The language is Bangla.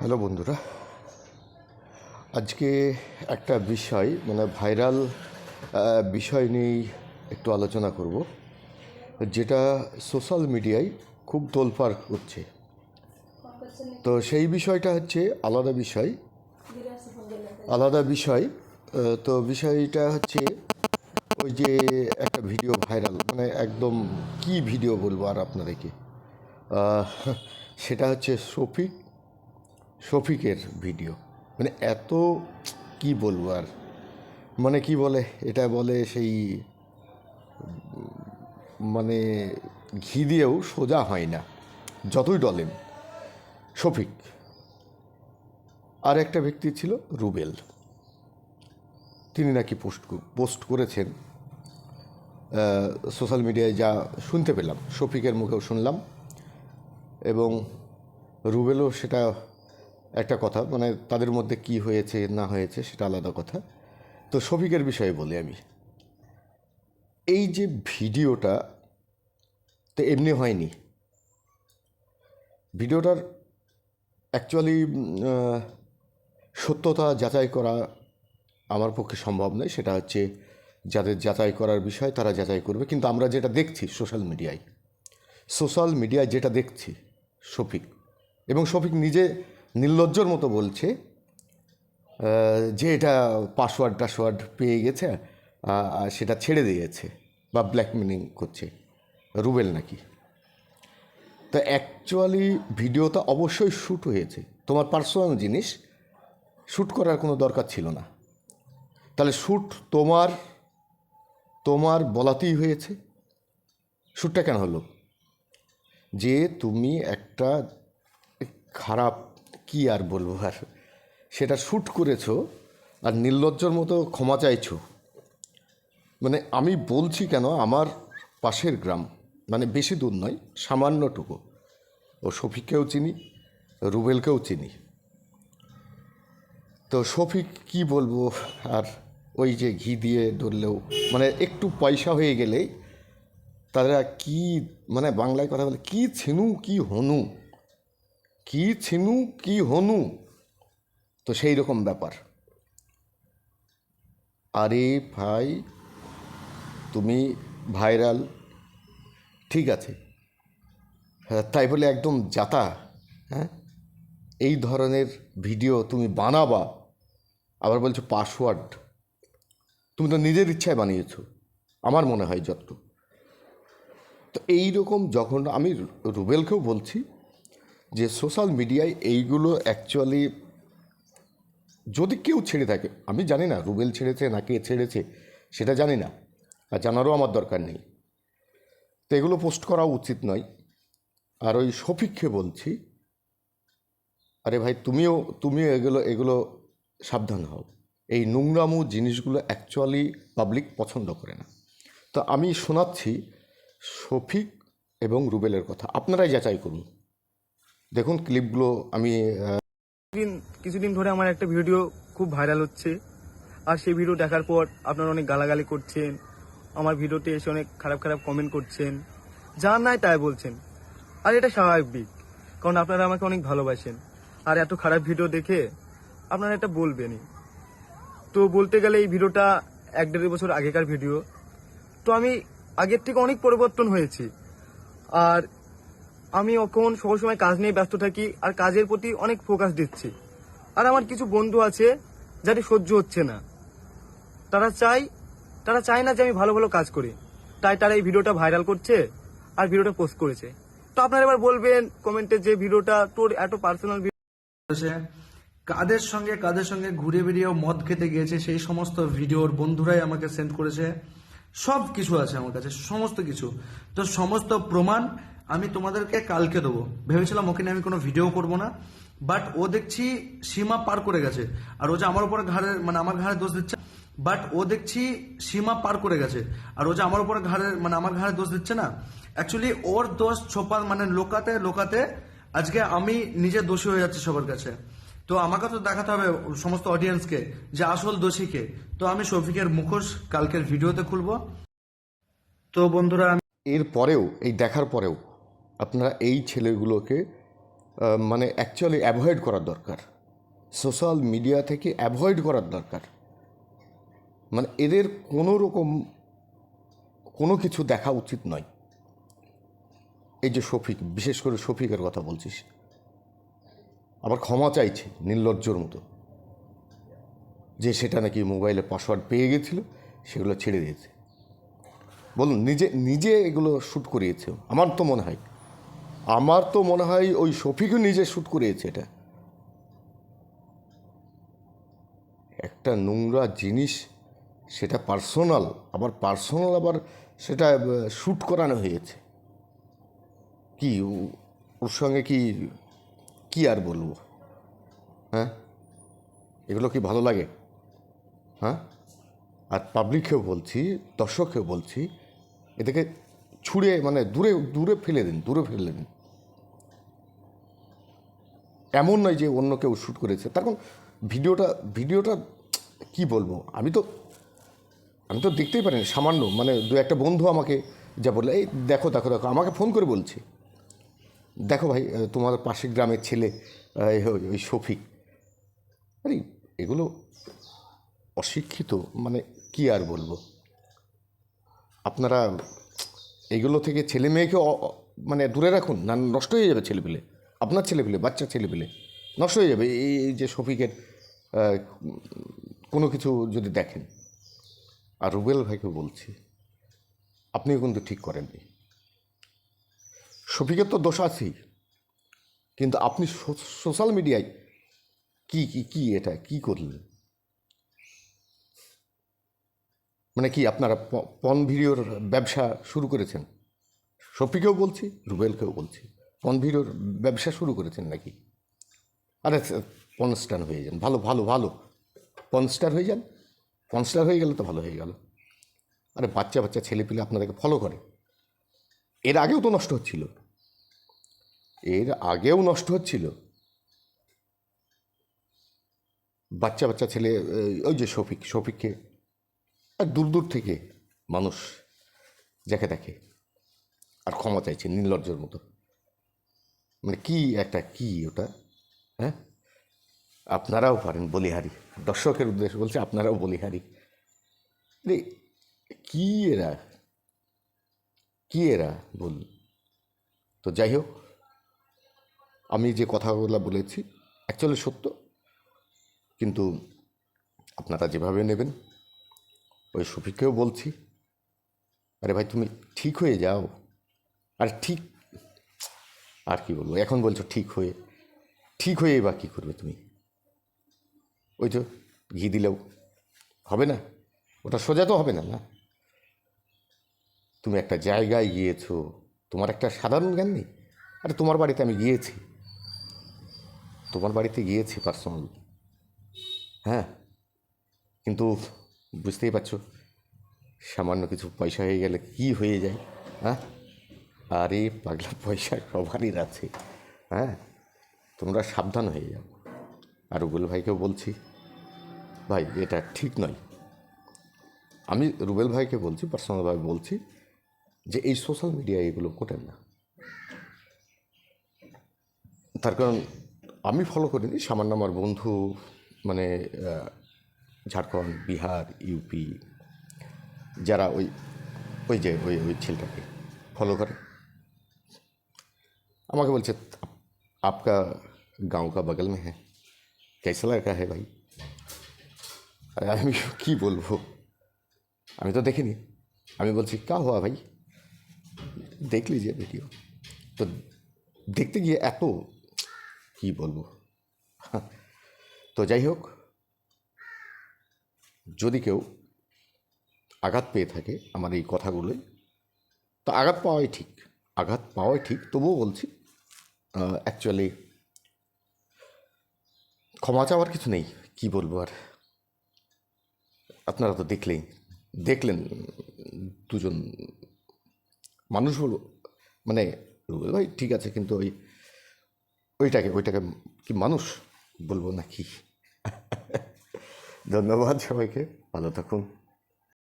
হ্যালো বন্ধুরা। আজকে একটা বিষয় মানে ভাইরাল বিষয় নিয়েই একটু আলোচনা করব, যেটা সোশ্যাল মিডিয়ায় খুব তোলপাড় হচ্ছে। তো সেই বিষয়টা হচ্ছে আলাদা বিষয়। আলাদা বিষয় তো বিষয়টা হচ্ছে ওই যে একটা ভিডিও ভাইরাল মানে একদম কি ভিডিও বলব আর আপনাদেরকে? সেটা হচ্ছে শফিক শফিকের ভিডিও। মানে এত, কি বলব আর? মানে কি বলে? এটা বলে সেই মানে ঘি দিয়েও সোজা হয় না, যতই ডলেন শফিক। আর একটা ব্যক্তি ছিল রুবেল। তিনি নাকি পোস্ট পোস্ট করেছেন। সোশ্যাল মিডিয়ায় যা শুনতে পেলাম, শফিকের মুখেও শুনলাম। এবং রুবেলও সেটা একটা কথা মানে তাদের মধ্যে কি হয়েছে, না হয়েছে, সেটা আলাদা কথা। তো শফিকের বিষয়ে বলি আমি। এই যে ভিডিওটা, তো এমনি হয়নি। ভিডিওটার অ্যাকচুয়ালি সত্যতা যাচাই করা আমার পক্ষে সম্ভব নয়। সেটা হচ্ছে, যাদের যাচাই করার বিষয়, তারা যাচাই করবে। কিন্তু আমরা যেটা দেখছি সোশ্যাল মিডিয়ায় সোশ্যাল মিডিয়ায় যেটা দেখছি শফিক, এবং শফিক নিজে নির্লজ্জর মতো বলছে যে এটা পাসওয়ার্ড টাসওয়ার্ড পেয়ে গেছে আর সেটা ছেড়ে দিয়েছে বা ব্ল্যাকমেলিং করছে। রুবেল নাকি? তো অ্যাকচুয়ালি ভিডিওটা অবশ্যই শ্যুট হয়েছে। তোমার পার্সোনাল জিনিস শ্যুট করার কোনো দরকার ছিল না। তাহলে শ্যুট তোমার তোমার বলাতেই হয়েছে। শ্যুটটা কেন হলো? যে তুমি একটা খারাপ কি আর বলব আর? সেটা শ্যুট করেছ আর নির্লজ্জর মতো ক্ষমা চাইছো। মানে আমি বলছি কেন, আমার পাশের গ্রাম মানে বেশি দূর নয়, সামান্যটুকু। ও শফিককেও চিনি, রুবেলকেও চিনি। তো শফিক কি বলব আর ওই যে ঘি দিয়ে ধরলেও মানে একটু পয়সা হয়ে গেলেই তারা কি মানে বাংলায় কথা বলে, কি ছিনু, কি হনু? কি ছিনু কি হনু? তো সেই রকম ব্যাপার। আরে ভাই, তুমি ভাইরাল। ঠিক আছে। হ্যাঁ তাই বলে একদম যাতা হ্যাঁ? এই ধরনের ভিডিও তুমি বানাবা, আবার বলছো পাসওয়ার্ড। তুমি তো নিজের ইচ্ছায় বানিয়েছো, আমার মনে হয় যত তো এই রকম যখন আমি রুবেলকেও বলছি যে সোশ্যাল মিডিয়ায় এইগুলো অ্যাকচুয়ালি যদি কেউ ছেড়ে থাকে, আমি জানি না রুবেল ছেড়েছে না কে ছেড়েছে, সেটা জানি না, আর জানারও আমার দরকার নেই। তো এগুলো পোস্ট করা উচিত নয়। আর ওই শফিককে বলছি, আরে ভাই তুমিও তুমিও এগুলো এগুলো সাবধান হও। এই নোংরামু জিনিসগুলো অ্যাকচুয়ালি পাবলিক পছন্দ করে না। তো আমি শোনাচ্ছি শফিক এবং রুবেলের কথা। আপনারাই যাচাই করুন। দেখুন ক্লিপগুলো আমি দিন কিছুদিন ধরে আমার একটা ভিডিও খুব ভাইরাল হচ্ছে। আর সেই ভিডিও দেখার পর আপনারা অনেক গালাগালি করছেন, আমার ভিডিওতে এসে অনেক খারাপ খারাপ কমেন্ট করছেন। যা নাই তাই বলছেন। আর এটা স্বাভাবিক, কারণ আপনারা আমাকে অনেক ভালোবাসেন। আর এত খারাপ ভিডিও দেখে আপনারা এটা বলবেনই। তো বলতে গেলে এই ভিডিওটা এক দেড় বছর আগেকার ভিডিও। তো আমি আগের থেকে অনেক পরিবর্তন হয়েছি। আর আমি এখন সবসময় কাজ নিয়ে ব্যস্ত থাকি আর কাজের প্রতি অনেক ফোকাস দিচ্ছি। আর আমার কিছু বন্ধু আছে যাদের সহ্য হচ্ছে না। তারা চাই তারা চায় না যে আমি ভালো ভালো কাজ করি। তাই তারা এই ভিডিওটা ভাইরাল করছে আর ভিডিওটা পোস্ট করেছে। তো আপনারা এবার বলবেন কমেন্টে যে ভিডিওটা তোর এত পার্সোনাল কাদের সঙ্গে কাদের সঙ্গে ঘুরে বেরিয়েও মদ খেতে গিয়েছে সেই সমস্ত ভিডিওর বন্ধুরাই আমাকে সেন্ড করেছে। সব কিছু আছে আমার কাছে, সমস্ত কিছু। তো সমস্ত প্রমাণ আমি তোমাদেরকে কালকে দেবো। ভেবেছিলাম ওকে নিয়ে আমি কোনো ভিডিও করব না বাট ও দেখছি সীমা পার করে গেছে। আর ও যে আমার উপরে ঘাড়ে মানে আমার ঘাড়ে দোষ দিচ্ছে বাট ও দেখছি সীমা পার করে গেছে। আর ও যে আমার উপরে ঘাড়ে মানে আমার ঘাড়ে দোষ দিচ্ছে না অ্যাকচুয়ালি ওর দোষ ছোপা মানে লোকাতে লোকাতে আজকে আমি নিজে দোষী হয়ে যাচ্ছি সবার কাছে। তো আমাকে তো দেখাতে হবে সমস্ত অডিয়েন্সকে যে আসল দোষীকে তো আমি শফিকের মুখোশ কালকের ভিডিওতে খুলবো। তো বন্ধুরা, এর পরেও, এই দেখার পরেও আপনারা এই ছেলেগুলোকে মানে অ্যাকচুয়ালি অ্যাভয়েড করার দরকার। সোশ্যাল মিডিয়া থেকে অ্যাভয়েড করার দরকার। মানে এদের কোনো রকম কোনো কিছু দেখা উচিত নয়। এই যে শফিক, বিশেষ করে শফিকের কথা বলছিস। আবার ক্ষমা চাইছে নির্লজ্জর মতো। যে সেটা নাকি মোবাইলে পাসওয়ার্ড পেয়ে গেছিল, সেগুলো ছেড়ে দিয়েছে। বলুন, নিজে নিজে এগুলো শ্যুট করিয়েছে। আমার তো মনে হয় আমার তো মনে হয় ওই শফিকও নিজে শ্যুট করিয়েছে এটা। একটা নোংরা জিনিস, সেটা পার্সোনাল, আবার পার্সোনাল আবার সেটা শ্যুট করানো হয়েছে। কি ওর সঙ্গে কি কি আর বলব? হ্যাঁ? এগুলো কি ভালো লাগে? হ্যাঁ? আর পাবলিককেও বলছি, দর্শককেও বলছি, এদেরকে ছুঁড়ে মানে দূরে দূরে ফেলে দিন, দূরে ফেলে দিন। এমন নয় যে অন্য কেউ শ্যুট করেছে। তার কারণ ভিডিওটা ভিডিওটা কি বলব? আমি তো আমি তো দেখতেই পারিনি, সামান্য। মানে দু একটা বন্ধু আমাকে যা বললে, এই দেখো দেখো দেখো। আমাকে ফোন করে বলছে, দেখো ভাই তোমার পাশের গ্রামের ছেলে ওই- শফিক। আরে, এগুলো অশিক্ষিত মানে কি আর বলব? আপনারা এগুলো থেকে ছেলে মেয়েকে মানে দূরে রাখুন, না, নষ্ট হয়ে যাবে ছেলেপিলে। আপনার ছেলেপিলে বাচ্চা ছেলেপিলে নষ্ট হয়ে যাবে এই যে শফিকের কোনো কিছু যদি দেখেন। আর রুবেল ভাইকে বলছি, আপনিও কিন্তু ঠিক করেননি। শফিকের তো দোষ আছেই, কিন্তু আপনি সোশ্যাল মিডিয়ায় কি কি কি এটা, কি করলেন? মানে কি আপনারা পন ভিডিওর ব্যবসা শুরু করেছেন? শফিকেও বলছি, রুবেলকেও বলছি। পন ভিডিওর ব্যবসা শুরু করেছেন নাকি? আরে পন স্টার হয়ে যান। ভালো ভালো ভালো। পন স্টার হয়ে যান? পন স্টার হয়ে গেলে তো ভালো হয়ে গেল। আরে, বাচ্চা বাচ্চা ছেলেপিলে আপনাদেরকে ফলো করে। এর আগেও তো নষ্ট হচ্ছিল। এর আগেও নষ্ট হচ্ছিল। বাচ্চা বাচ্চা, ছেলে, ওই যে শফিক, শফিককে আর দূর দূর থেকে মানুষ যাকে দেখে। আর ক্ষমা চাইছে, নির্লজ্জের মতো। মানে কি একটা কি ওটা? হ্যাঁ? আপনারাও পারেন বলিহারি। দর্শকের উদ্দেশ্যে বলছে, আপনারাও বলিহারি। কি এরা? কি এরা বল তো যাই হোক, আমি যে কথাগুলো বলেছি অ্যাকচুয়ালি সত্য। কিন্তু আপনারা যেভাবে নেবেন, ওই শফিককেও বলছি। আরে ভাই, তুমি ঠিক হয়ে যাও। আর ঠিক আর কি বলব? এখন বলছো ঠিক হয়ে ঠিক হয়ে বা কী করবে তুমি? ওই তো ঘি দিলেও হবে না? ওটা সোজা তো হবে না না? তুমি একটা জায়গায় গিয়েছো, তোমার একটা সাধারণ জ্ঞান নেই? আরে তোমার বাড়িতে আমি গিয়েছি। তোমার বাড়িতে গিয়েছি পার্সোনাল হ্যাঁ? কিন্তু বুঝতেই পারছ, সামান্য কিছু পয়সা হয়ে গেলে কি হয়ে যায় হ্যাঁ? আরে পাগলা পয়সা সবারই আছে। হ্যাঁ? তোমরা সাবধান হয়ে যাও। আর রুবেল ভাইকেও বলছি, ভাই, এটা ঠিক নয়। আমি রুবেল ভাইকে বলছি পার্সোনালভাবে বলছি যে, এই সোশ্যাল মিডিয়া এগুলো কোটেন না। তার কারণ, আমি ফলো করিনি। সামান্য আমার বন্ধু মানে ঝাড়খণ্ড, বিহার ইউপি যারা ওই ওই যে, ওই ওই ছেলেটাকে ফলো করে। আমাকে বলছে "আপ- आपका गांव का बगल में है कैसा लड़का है भाई আরে আমি কি বলবো আমি তো দেখিনি আমি বলছি কা হওয়া ভাই দেখ লিজিয়ে ভিডিও তো দেখতে গিয়ে এত কি বলবো তো যাই হোক যদি কেউ আঘাত পেয়ে থাকে আমার এই কথাগুলোই তো আঘাত পাওয়াই ঠিক আঘাত পাওয়াই ঠিক, তবুও বলছি অ্যাকচুয়ালি ক্ষমা চাওয়ার কিছু নেই, কি বলব আর? আপনারা তো দেখলেই, দেখলেন দুজন মানুষ হলো মানে রুবেল ভাই ঠিক আছে, কিন্তু ওই, ওইটাকে ওইটাকে কি মানুষ বলব নাকি? ধন্যবাদ সবাইকে, ভালো থাকুন।